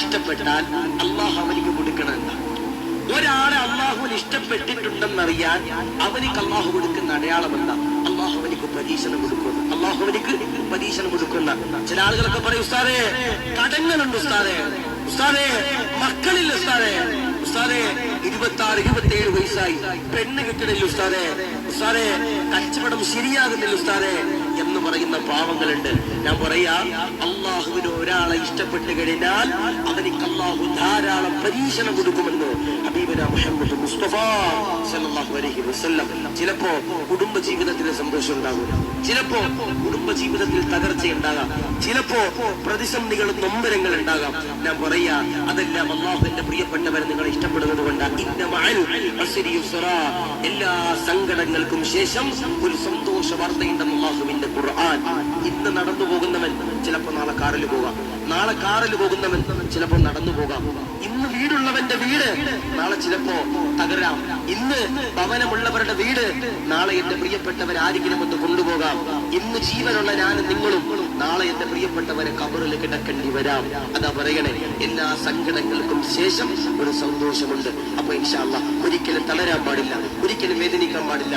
ഇഷ്ടപ്പെട്ടാൽ അള്ളാഹു അവനിക്ക് കൊടുക്കണം എന്താ ഒരാളെ അള്ളാഹുവിന് ഇഷ്ടപ്പെട്ടിട്ടുണ്ടെന്നറിയാൻ അവനിക്ക് അള്ളാഹു കൊടുക്കുന്ന അടയാളം എന്താ? അള്ളാഹു അവനിക്ക് പരീക്ഷണം കൊടുക്കുന്നു അള്ളാഹു അവനിക്ക് പരീക്ഷണം കൊടുക്കുന്ന ചില ആളുകളൊക്കെ പറയും ഉസ്താദേ കടങ്ങളുണ്ട് ഉസ്താദേ. ഉസ്താദേ മക്കളില്ല ഉസ്താദേ. ഉസ്താദേ ഇരുപത്തി ആറ് ഇരുപത്തി ഏഴ് വയസ്സായി. പെണ്ണ് കിട്ടണില്ല ഉസ്താദേ. ഉസ്താദേ കച്ചവടം ശരിയാകുന്നില്ല ഉസ്താദേ. എന്ന് പറയുന്ന പാവങ്ങളുണ്ട്. ഞാൻ പറയാ അള്ളാഹുവിന് ഒരാളെ ഇഷ്ടപ്പെട്ട് കഴിഞ്ഞാൽ അവനിക്ക് അള്ളാഹു ധാരാളം പരീക്ഷണം കൊടുക്കുമെന്ന് ഹബീബന മുഹമ്മദ് ചിലപ്പോ കുടുംബ ജീവിതത്തിൽ സന്തോഷം ഉണ്ടാകും. ചിലപ്പോ കുടുംബ ജീവിതത്തിൽ തകർച്ച ഉണ്ടാകാം. ചിലപ്പോ പ്രതിസന്ധികളും നൊമ്പരങ്ങൾ ഉണ്ടാകാം. ഞാൻ പറയാ അതെല്ലാം അള്ളാഹുവിന്റെ പ്രിയപ്പെട്ടവരെ നിങ്ങൾ ഇഷ്ടപ്പെടുന്നത് കൊണ്ട്. എല്ലാ സങ്കടങ്ങൾക്കും ശേഷം ഒരു സന്തോഷ വാർത്തയുണ്ടെന്ന് അള്ളാഹുവിന്റെ ഖുർആൻ. ഇന്ന് നടന്നു പോകുന്നവൻ ചിലപ്പോ നാളെ കാറിൽ പോകാം. നാളെ കാറിൽ പോകുന്നവൻ ചിലപ്പോൾ നടന്നു പോകാം. ഇന്ന് വീടുള്ളവന്റെ വീട് നാളെ ചിലപ്പോ തകരാം. ഇന്ന് ഭവനമുള്ളവരുടെ വീട് നാളെ എന്റെ പ്രിയപ്പെട്ടവർ ആരെങ്കിലും ഒന്ന് കൊണ്ടുപോകാം. ഇന്ന് ജീവനുള്ള ഞാനും നിങ്ങളും നാളെ എന്റെ പ്രിയപ്പെട്ടവരെ കബറിൽ കിടക്കേണ്ടി വരാം. അതാ പറയണേ എല്ലാ സങ്കടങ്ങൾക്കും ശേഷം ഒരു സന്തോഷമുണ്ട്. അപ്പൊ ഇൻഷാല്ല ഒരിക്കലും തളരാൻ പാടില്ല ഒരിക്കലും വേദനിക്കാൻ പാടില്ല.